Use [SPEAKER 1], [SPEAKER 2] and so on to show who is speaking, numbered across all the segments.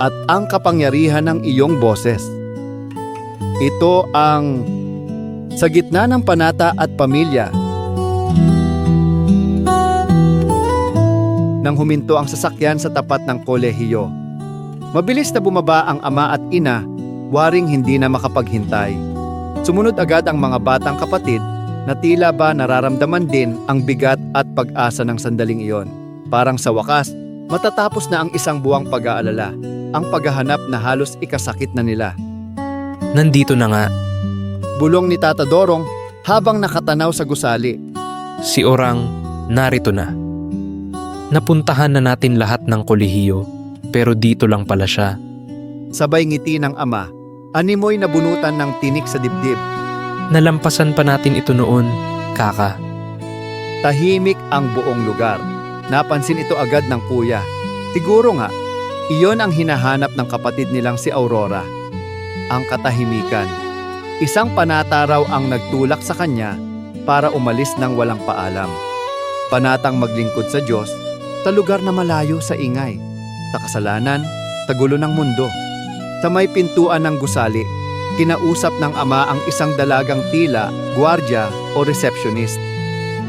[SPEAKER 1] at ang kapangyarihan ng iyong boses. Ito ang Sa Gitna ng Panata at Pamilya. Nang huminto ang sasakyan sa tapat ng kolehiyo. Mabilis na bumaba ang ama at ina, waring hindi na makapaghintay. Sumunod agad ang mga batang kapatid na tila ba nararamdaman din ang bigat at pag-asa ng sandaling iyon. Parang sa wakas, matatapos na ang isang buwang pag-aalala, ang paghahanap na halos ikasakit na nila.
[SPEAKER 2] Nandito na nga,
[SPEAKER 1] Bulong ni Tata Dorong habang nakatanaw sa gusali.
[SPEAKER 2] si Orang narito na. Napuntahan na natin lahat ng kolehiyo, pero dito lang pala siya.
[SPEAKER 1] Sabay ngiti ng ama, animoy nabunutan ng tinik sa dibdib.
[SPEAKER 2] Nalampasan pa natin ito noon, kaka.
[SPEAKER 1] Tahimik ang buong lugar. Napansin ito agad ng kuya. Siguro nga, iyon ang hinahanap ng kapatid nilang si Aurora. Ang katahimikan. Isang panata raw ang nagtulak sa kanya para umalis ng walang paalam. Panatang maglingkod sa Diyos sa lugar na malayo sa ingay, sa kasalanan, sa gulo ng mundo. Sa may pintuan ng gusali, kinausap ng ama ang isang dalagang tila, gwardya o receptionist.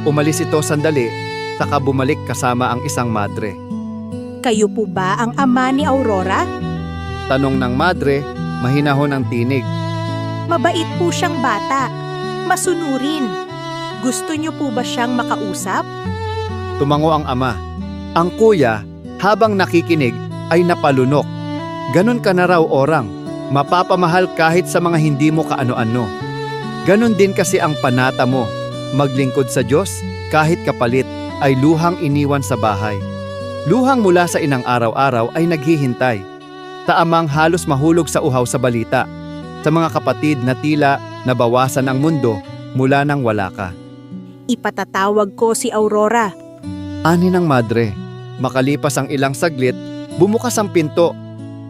[SPEAKER 1] Umalis ito sandali, saka bumalik kasama ang isang madre.
[SPEAKER 3] Kayo po ba ang ama ni Aurora?
[SPEAKER 1] Tanong ng madre, mahinahon ang tinig.
[SPEAKER 3] Mabait po siyang bata. Masunurin. Gusto niyo po ba siyang makausap?
[SPEAKER 1] Tumango ang ama. Ang kuya, habang nakikinig, ay napalunok. Ganon ka na raw orang. Mapapamahal kahit sa mga hindi mo kaano-ano. Ganon din kasi ang panata mo. Maglingkod sa Diyos, kahit kapalit, ay luhang iniwan sa bahay. Luhang mula sa inang araw-araw ay naghihintay. Sa amang halos mahulog sa uhaw sa balita. Sa mga kapatid na tila nabawasan ang mundo mula nang wala ka.
[SPEAKER 3] Ipatatawag ko si Aurora.
[SPEAKER 1] Ani ng madre. Makalipas ang ilang saglit, bumukas ang pinto.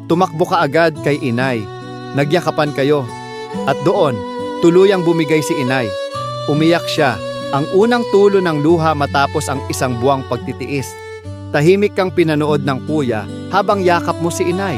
[SPEAKER 1] Tumakbo ka agad kay inay. Nagyakapan kayo. At doon, tuluyang bumigay si inay. Umiyak siya, ang unang tulo ng luha matapos ang isang buwang pagtitiis. Tahimik kang pinanood ng kuya habang yakap mo si inay.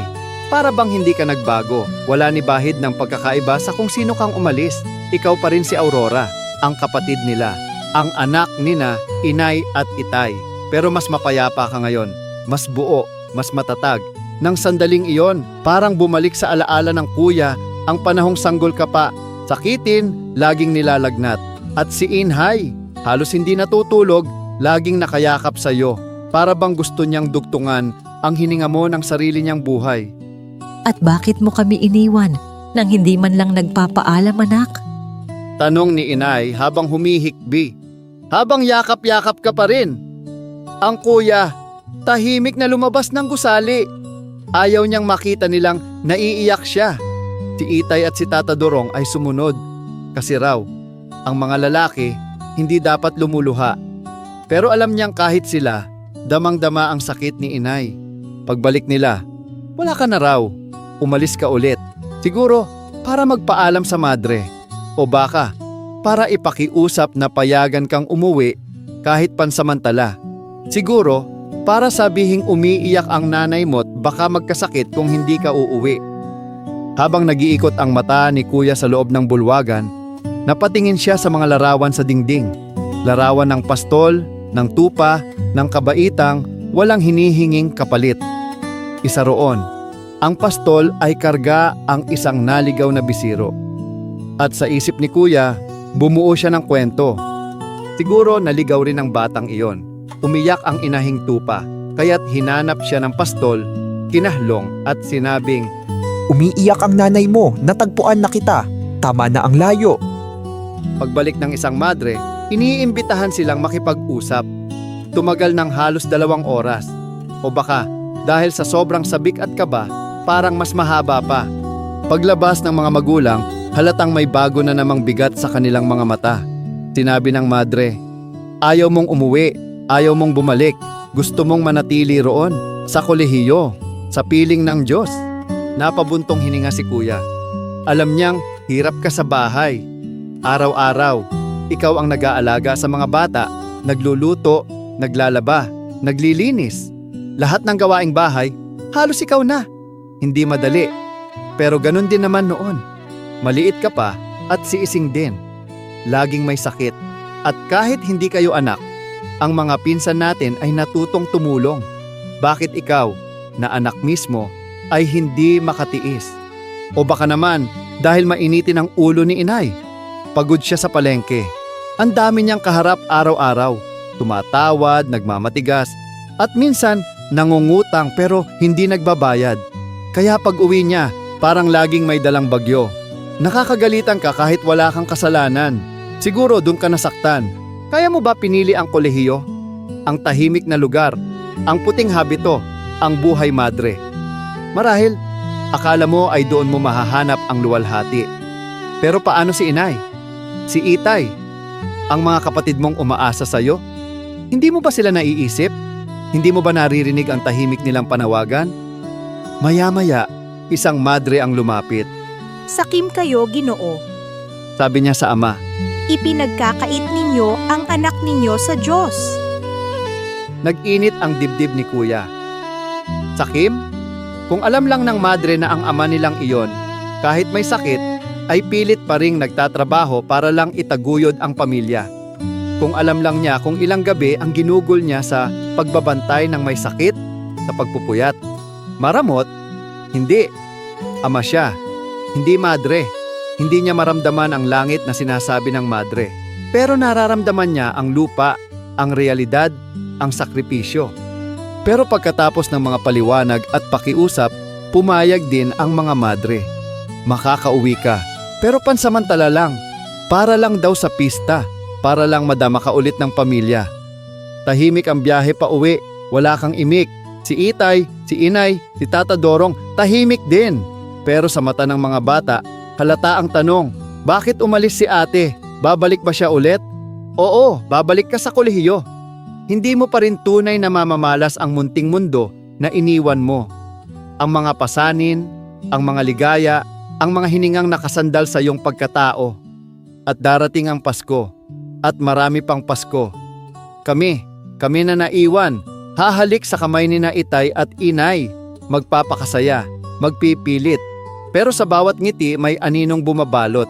[SPEAKER 1] Para bang hindi ka nagbago, wala ni bahid ng pagkakaiba sa kung sino kang umalis. Ikaw pa rin si Aurora, ang kapatid nila, ang anak nina, inay at itay. Pero mas mapayapa ka ngayon, mas buo, mas matatag. Nang sandaling iyon, parang bumalik sa alaala ng kuya ang panahong sanggol ka pa. Sakitin, laging nilalagnat. At si Inhay, halos hindi natutulog, laging nakayakap sa iyo. Para bang gusto niyang dugtungan ang hininga mo ng sarili niyang buhay.
[SPEAKER 4] At bakit mo kami iniwan nang hindi man lang nagpapaalam anak?
[SPEAKER 1] Tanong ni Inay habang humihikbi. Habang yakap-yakap ka pa rin. Ang kuya, tahimik na lumabas ng gusali. Ayaw niyang makita nilang naiiyak siya. Si Itay at si Tata Dorong ay sumunod. Kasi raw, ang mga lalaki hindi dapat lumuluha. Pero alam niyang kahit sila, damang-dama ang sakit ni Inay. Pagbalik nila, wala ka na raw. Umalis ka ulit. Siguro, para magpaalam sa madre. O baka, para ipakiusap na payagan kang umuwi kahit pansamantala. Siguro, para sabihing umiiyak ang nanay mo't baka magkasakit kung hindi ka uuwi. Habang nag-iikot ang mata ni kuya sa loob ng bulwagan, napatingin siya sa mga larawan sa dingding. Larawan ng pastol, ng tupa, ng kabaitang, walang hinihinging kapalit. Isa roon, ang pastol ay karga ang isang naligaw na bisiro. At sa isip ni kuya, bumuo siya ng kwento. Siguro naligaw rin ang batang iyon. Umiyak ang inahing tupa, kaya't hinanap siya ng pastol, kinahlong at sinabing,
[SPEAKER 5] Umiiyak ang nanay mo, natagpuan na kita. Tama na ang layo.
[SPEAKER 1] Pagbalik ng isang madre, iniimbitahan silang makipag-usap. Tumagal ng halos dalawang oras. O baka, dahil sa sobrang sabik at kaba, parang mas mahaba pa. Paglabas ng mga magulang, halatang may bago na namang bigat sa kanilang mga mata. Sinabi ng madre, Ayaw mong umuwi, ayaw mong bumalik, gusto mong manatili roon, sa kolehiyo, sa piling ng Diyos. Napabuntong hininga si kuya. Alam niyang hirap ka sa bahay. Araw-araw, ikaw ang nag-aalaga sa mga bata, nagluluto, naglalaba, naglilinis. Lahat ng gawaing bahay, halos ikaw na. Hindi madali. Pero ganun din naman noon. Maliit ka pa at si ising din. Laging may sakit. At kahit hindi kayo anak, ang mga pinsan natin ay natutong tumulong. Bakit ikaw, na anak mismo, ay hindi makatiis? O baka naman, dahil mainitin ang ulo ni inay. Pagod siya sa palengke. Ang dami niyang kaharap araw-araw. Tumatawad, nagmamatigas, at minsan nangungutang pero hindi nagbabayad. Kaya pag uwi niya, parang laging may dalang bagyo. Nakakagalitan ka kahit wala kang kasalanan. Siguro doon ka nasaktan. Kaya mo ba pinili ang kolehiyo? Ang tahimik na lugar, ang puting habito, ang buhay madre. Marahil, akala mo ay doon mo mahahanap ang luwalhati. Pero paano si inay? Si itay? Ang mga kapatid mong umaasa sa'yo? Hindi mo ba sila naiisip? Hindi mo ba naririnig ang tahimik nilang panawagan? Maya-maya, isang madre ang lumapit.
[SPEAKER 3] Sakim kayo, ginoo.
[SPEAKER 1] Sabi niya sa ama,
[SPEAKER 3] Ipinagkakait ninyo ang anak ninyo sa Diyos.
[SPEAKER 1] Nag-init ang dibdib ni kuya. Sakim? Kung alam lang ng madre na ang ama nilang iyon, kahit may sakit, ay pilit pa ring nagtatrabaho para lang itaguyod ang pamilya. Kung alam lang niya kung ilang gabi ang ginugol niya sa pagbabantay ng may sakit, sa pagpupuyat. Maramot? Hindi. Ama siya. Hindi madre. Hindi niya maramdaman ang langit na sinasabi ng madre. Pero nararamdaman niya ang lupa, ang realidad, ang sakripisyo. Pero pagkatapos ng mga paliwanag at pakiusap, pumayag din ang mga madre. Makakauwi ka, pero pansamantala lang. Para lang daw sa pista, para lang madama ka ulit ng pamilya. Tahimik ang biyahe pa uwi, wala kang imik. Si Itay, si Inay, si Tata Dorong, tahimik din. Pero sa mata ng mga bata, halata ang tanong, bakit umalis si ate? Babalik ba siya ulit? Oo, babalik ka sa kolehiyo hindi mo pa rin tunay na mamamalas ang munting mundo na iniwan mo. Ang mga pasanin, ang mga ligaya, ang mga hiningang nakasandal sa iyong pagkatao. At darating ang Pasko, at marami pang Pasko. Kami, kami na naiwan, hahalik sa kamay ni na at inay, magpapakasaya, magpipilit. Pero sa bawat ngiti may aninong bumabalot.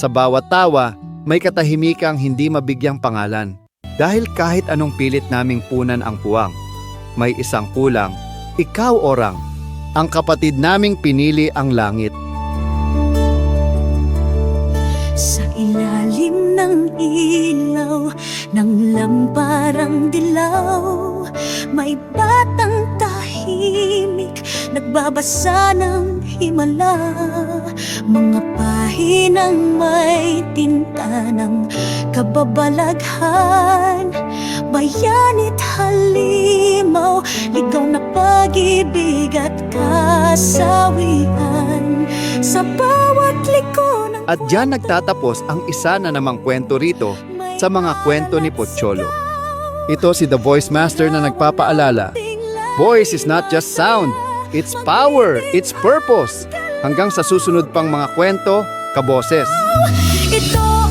[SPEAKER 1] Sa bawat tawa, may katahimikang hindi mabigyang pangalan. Dahil kahit anong pilit naming punan ang puwang, may isang kulang, ikaw orang, ang kapatid naming pinili ang langit.
[SPEAKER 6] Sa ilalim ng ilaw ng lamparang dilaw. May batang tahimik nagbabasa ng himala. Mga pahinang may tinta ng kababalaghan Bayanit halimaw, ligaw na pag-ibig at kasawian Sa bawat liko ng
[SPEAKER 1] At diyan nagtatapos ang isa na namang kwento rito sa mga kwento ni Pocholo. Ito si The Voice Master na nagpapaalala, Voice is not just sound, it's power, it's purpose. Hanggang sa susunod pang mga kwento, kaboses.
[SPEAKER 6] Ito